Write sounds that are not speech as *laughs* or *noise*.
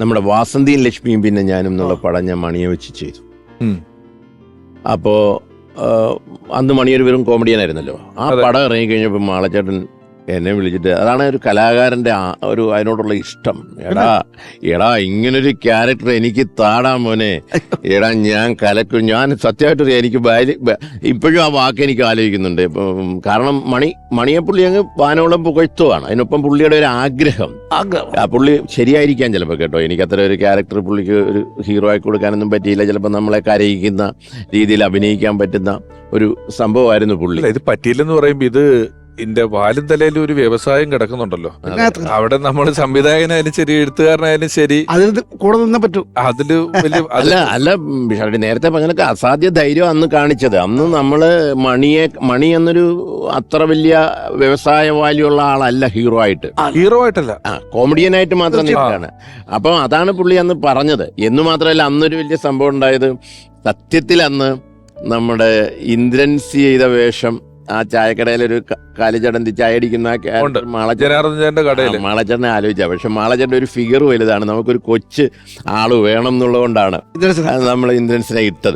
നമ്മുടെ വാസന്തിയും ലക്ഷ്മിയും പിന്നെ ഞാനും എന്നുള്ള പടം ഞാൻ മണിയെ വെച്ച് ചെയ്തു. അപ്പോ അന്ന് മണിയൊരു വെറും കോമഡിയൻ ആയിരുന്നല്ലോ ആ. പടം ഇറങ്ങി കഴിഞ്ഞപ്പോൾ മാളച്ചേട്ടൻ എന്നെ വിളിച്ചിട്ട് അതാണ് ഒരു കലാകാരന്റെ ആ- ഒരു അതിനോടുള്ള ഇഷ്ടം. എടാ എടാ ഇങ്ങനൊരു ക്യാരക്ടർ എനിക്ക് താടാ മോനെ. എടാ ഞാൻ കലക്കും. ഞാൻ സത്യമായിട്ട് എനിക്ക് ഇപ്പോഴും ആ വാക്ക് എനിക്ക് ആലോചിക്കുന്നുണ്ട്. കാരണം മണി മണിയെ പുള്ളി അങ്ങ് വാനോളം പുകഴ്ത്തുവാണ്. അതിനൊപ്പം പുള്ളിയുടെ ഒരു ആഗ്രഹം. ആ പുള്ളി ശരിയായിരിക്കാൻ ചിലപ്പോൾ കേട്ടോ. എനിക്ക് അത്ര ഒരു ക്യാരക്ടർ പുള്ളിക്ക് ഒരു ഹീറോ ആയി കൊടുക്കാനൊന്നും പറ്റിയില്ല. ചിലപ്പോൾ നമ്മളെ കരയിക്കുന്ന രീതിയിൽ അഭിനയിക്കാൻ പറ്റുന്ന ഒരു സംഭവമായിരുന്നു പുള്ളി. ഇത് പറ്റിയില്ലെന്ന് പറയുമ്പോൾ ഇത് എന്റെ വാലും തലയിൽ ഒരു വ്യവസായം കിടക്കുന്നുണ്ടല്ലോ. അവിടെ നമ്മൾ സംവിധായകനായാലും ശരി എഴുത്തുകാരനായാലും ശരി. അതിൽ കൂടെ നിന്നേ പറ്റൂ. അതിൽ വലിയ *laughs* അല്ല അല്ല ഉം, നേരത്തെ പറഞ്ഞ അസാധ്യ ധൈര്യം അന്ന് കാണിച്ചത്. അന്ന് നമ്മൾ മണിയെ മണി എന്നൊരു അത്ര വലിയ വ്യവസായ വാല്യുള്ള ആളല്ല ഹീറോ ആയിട്ട്. ഹീറോ ആയിട്ടല്ല. കോമഡിയൻ ആയിട്ട് മാത്രം നിൽക്കുകയാണ്. അപ്പം അതാണ് പുള്ളി അന്ന് പറഞ്ഞത്. എന്ന് മാത്രമല്ല അന്നൊരു വലിയ സംഭവം ഉണ്ടായത് സത്യത്തിൽ അന്ന് നമ്മുടെ ഇന്ദ്രൻസ് ചെയ്ത വേഷം ആ ചായക്കടയിൽ ഒരു കാലിച്ചടന്തി ചായ അടിക്കുന്ന മാളച്ചേട്ടനെ ആലോചിച്ച. പക്ഷെ മാളച്ചേട്ടന്റെ ഒരു ഫിഗർ വലുതാണ്. നമുക്കൊരു കൊച്ച് ആൾ വേണം എന്നുള്ളതുകൊണ്ടാണ് നമ്മൾ ഇന്ദ്രൻസിനെ ഇട്ടത്.